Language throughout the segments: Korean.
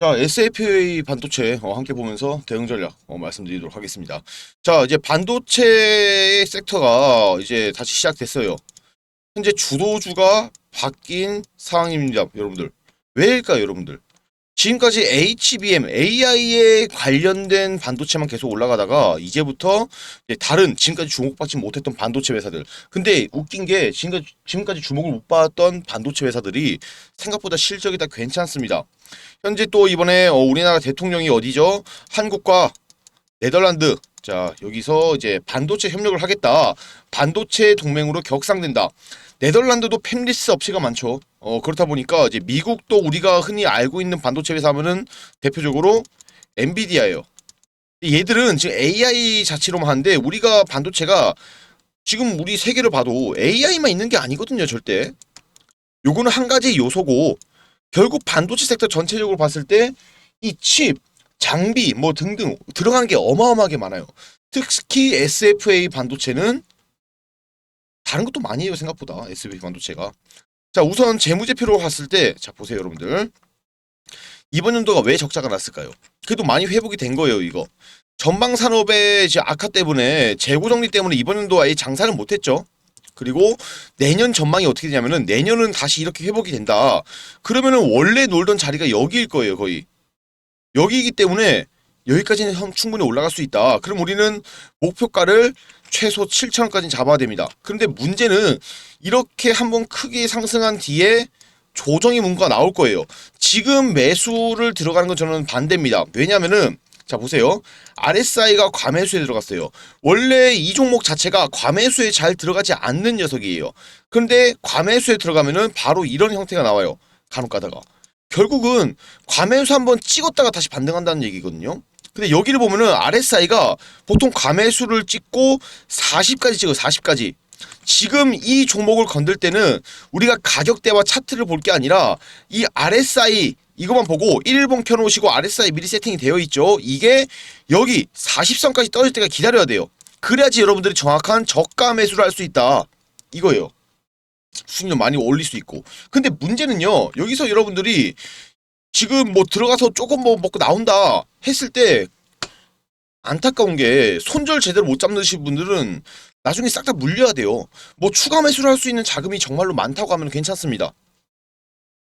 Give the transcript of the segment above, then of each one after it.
자, SAPA 반도체 어, 함께 보면서 대응 전략 어, 말씀드리도록 하겠습니다. 자, 이제 반도체 섹터가 이제 다시 시작됐어요. 현재 주도주가 바뀐 상황입니다, 여러분들. 왜일까요, 여러분들? 지금까지 HBM, AI에 관련된 반도체만 계속 올라가다가 이제부터 이제 다른 지금까지 주목받지 못했던 반도체 회사들. 근데 웃긴 게 지금까지, 지금까지 주목을 못 받았던 반도체 회사들이 생각보다 실적이 다 괜찮습니다. 현재 또 이번에 어, 우리나라 대통령이 어디죠? 한국과 네덜란드 자 여기서 이제 반도체 협력을 하겠다. 반도체 동맹으로 격상된다. 네덜란드도 팹리스 업체가 많죠. 어 그렇다 보니까 이제 미국도 우리가 흔히 알고 있는 반도체 회사 하면은 대표적으로 엔비디아예요. 얘들은 지금 AI 자체로만 하는데 우리가 반도체가 지금 우리 세계를 봐도 AI만 있는 게 아니거든요, 절대. 요거는 한 가지 요소고 결국 반도체 섹터 전체적으로 봤을 때 이 칩, 장비 뭐 등등 들어가는 게 어마어마하게 많아요. 특히 SFA 반도체는 다른 것도 많이 해요 생각보다 SFA 반도체가. 자 우선 재무제표로 봤을 때 자 보세요 여러분들 이번 연도가 왜 적자가 났을까요? 그래도 많이 회복이 된 거예요 이거. 전방 산업의 악화 때문에 재고 정리 때문에 이번 연도 아예 장사를 못했죠. 그리고 내년 전망이 어떻게 되냐면은 내년은 다시 이렇게 회복이 된다. 그러면은 원래 놀던 자리가 여기일 거예요 거의. 여기이기 때문에 여기까지는 형 충분히 올라갈 수 있다. 그럼 우리는 목표가를 최소 7천원까지 잡아야 됩니다. 그런데 문제는 이렇게 한번 크게 상승한 뒤에 조정의 문구가 나올 거예요. 지금 매수를 들어가는 건 저는 반대입니다. 왜냐면은 자 보세요. RSI가 과매수에 들어갔어요. 원래 이 종목 자체가 과매수에 잘 들어가지 않는 녀석이에요. 그런데 과매수에 들어가면은 바로 이런 형태가 나와요. 간혹 가다가. 결국은 과매수 한번 찍었다가 다시 반등한다는 얘기거든요. 근데 여기를 보면은 RSI가 보통 과매수를 찍고 40까지 찍어요. 40까지. 지금 이 종목을 건들 때는 우리가 가격대와 차트를 볼 게 아니라 이 RSI 이것만 보고 1번 켜놓으시고 RSI 미리 세팅이 되어 있죠. 이게 여기 40선까지 떨어질 때가 기다려야 돼요. 그래야지 여러분들이 정확한 저가 매수를 할 수 있다. 이거예요. 수익률 많이 올릴 수 있고. 근데 문제는요. 여기서 여러분들이 지금 뭐 들어가서 조금 뭐 먹고 나온다 했을 때 안타까운 게 손절 제대로 못 잡으신 분들은 나중에 싹 다 물려야 돼요. 뭐 추가 매수를 할 수 있는 자금이 정말로 많다고 하면 괜찮습니다.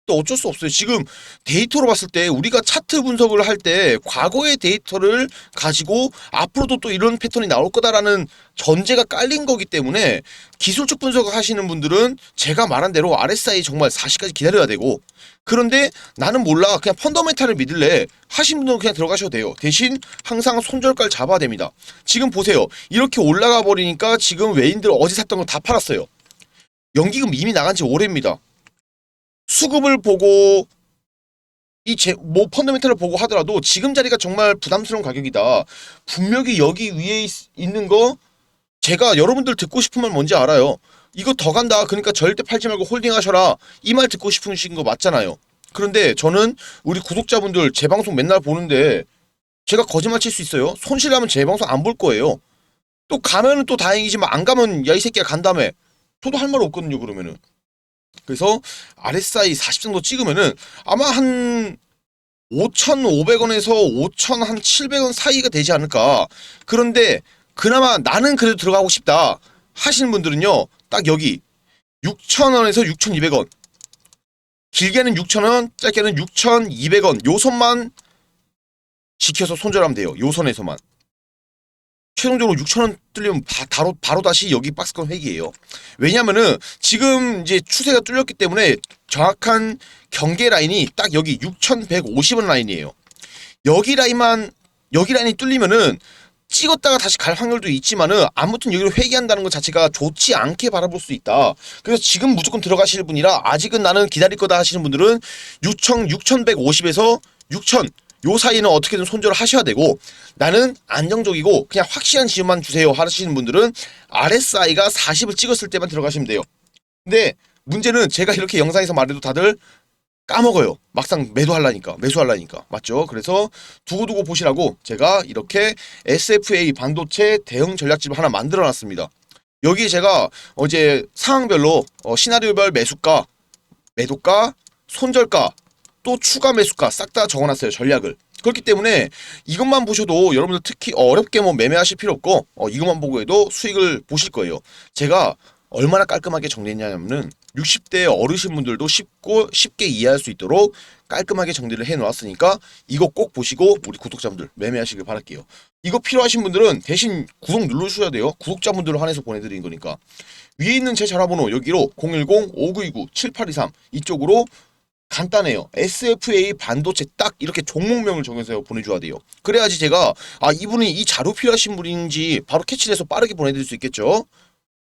또 어쩔 수 없어요. 지금 데이터로 봤을 때 우리가 차트 분석을 할 때 과거의 데이터를 가지고 앞으로도 또 이런 패턴이 나올 거다라는 전제가 깔린 거기 때문에 기술적 분석을 하시는 분들은 제가 말한 대로 RSI 정말 40까지 기다려야 되고 그런데 나는 몰라 그냥 펀더멘탈을 믿을래 하신 분들은 그냥 들어가셔도 돼요. 대신 항상 손절가를 잡아야 됩니다. 지금 보세요. 이렇게 올라가 버리니까 지금 외인들 어제 샀던 거 다 팔았어요. 연기금 이미 나간 지 오래입니다. 수급을 보고 이제뭐 펀더멘탈을 보고 하더라도 지금 자리가 정말 부담스러운 가격이다. 분명히 여기 위에 있, 있는 거 제가 여러분들 듣고 싶은 말 뭔지 알아요. 이거 더 간다. 그러니까 절대 팔지 말고 홀딩하셔라. 이 말 듣고 싶으신 거 맞잖아요. 그런데 저는 우리 구독자분들 제 방송 맨날 보는데 제가 거짓말 칠 수 있어요. 손실하면 제 방송 안 볼 거예요. 또 가면은 또 다행이지만 안 가면 야 이 새끼야 간다며. 저도 할 말 없거든요. 그러면은. 그래서 RSI 40 정도 찍으면은 아마 한 5,500원에서 5,000한 700원 사이가 되지 않을까. 그런데 그나마 나는 그래도 들어가고 싶다 하시는 분들은요. 딱 여기 6,000원에서 6,200원. 길게는 6,000원, 짧게는 6,200원. 요 선만 지켜서 손절하면 돼요. 요 선에서만. 최종적으로 6,000원 뚫리면 바, 바로 바로 다시 여기 박스권 회기예요. 왜냐면은 지금 이제 추세가 뚫렸기 때문에 정확한 경계 라인이 딱 여기 6,150원 라인이에요. 여기 라인만 여기 라인이 뚫리면은 찍었다가 다시 갈 확률도 있지만은 아무튼 여기를 회귀한다는 것 자체가 좋지 않게 바라볼 수 있다. 그래서 지금 무조건 들어가실 분이라 아직은 나는 기다릴 거다 하시는 분들은 6,000 6,150에서 6,000 요 사이는 어떻게든 손절을 하셔야 되고 나는 안정적이고 그냥 확실한 지점만 주세요 하시는 분들은 RSI가 40을 찍었을 때만 들어가시면 돼요. 근데 문제는 제가 이렇게 영상에서 말해도 다들 까먹어요. 막상 매도하려니까 매수하려니까 맞죠? 그래서 두고두고 보시라고 제가 이렇게 SFA 반도체 대응 전략집을 하나 만들어 놨습니다. 여기에 제가 어제 상황별로 어, 시나리오별 매수가, 매도가, 손절가 또 추가 매수가 싹 다 적어놨어요 전략을. 그렇기 때문에 이것만 보셔도 여러분들 특히 어렵게 뭐 매매하실 필요 없고 어, 이것만 보고 해도 수익을 보실 거예요. 제가 얼마나 깔끔하게 정리했냐면은 60대 어르신분들도 쉽고 쉽게 이해할 수 있도록 깔끔하게 정리를 해 놓았으니까 이거 꼭 보시고 우리 구독자분들 매매하시길 바랄게요. 이거 필요하신 분들은 대신 구독 누르셔야 돼요. 구독자분들을 한해서 보내드리는 거니까. 위에 있는 제 전화번호 여기로 010-5929-7823 이쪽으로 간단해요. SFA 반도체 딱 이렇게 종목명을 정해서 보내줘야 돼요. 그래야지 제가 아 이분이 이 자료 필요하신 분인지 바로 캐치돼서 빠르게 보내드릴 수 있겠죠.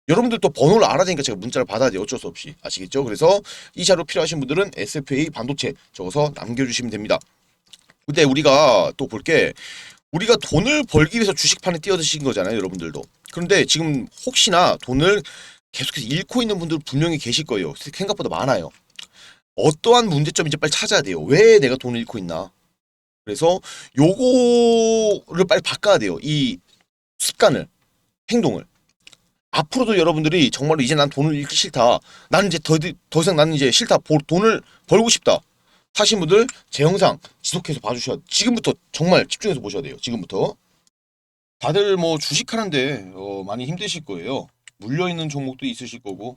여러분들 또 번호를 알아야 되니까 제가 문자를 받아야 돼요. 어쩔 수 없이. 아시겠죠? 그래서 이 자료 필요하신 분들은 SFA 반도체 적어서 남겨주시면 됩니다. 근데 우리가 또 볼게 우리가 돈을 벌기 위해서 주식판에 뛰어드신 거잖아요. 여러분들도. 그런데 지금 혹시나 돈을 계속해서 잃고 있는 분들 분명히 계실 거예요. 생각보다 많아요. 어떠한 문제점인지 빨리 찾아야 돼요. 왜 내가 돈을 잃고 있나? 그래서 요거를 빨리 바꿔야 돼요. 이 습관을, 행동을. 앞으로도 여러분들이 정말로 이제 난 돈을 잃기 싫다. 나는 이제 더, 더 이상 나는 이제 싫다. 보- 돈을 벌고 싶다. 하신 분들 제 영상 지속해서 봐주셔야 지금부터 정말 집중해서 보셔야 돼요. 지금부터. 다들 뭐 주식하는데 어, 많이 힘드실 거예요. 물려 있는 종목도 있으실 거고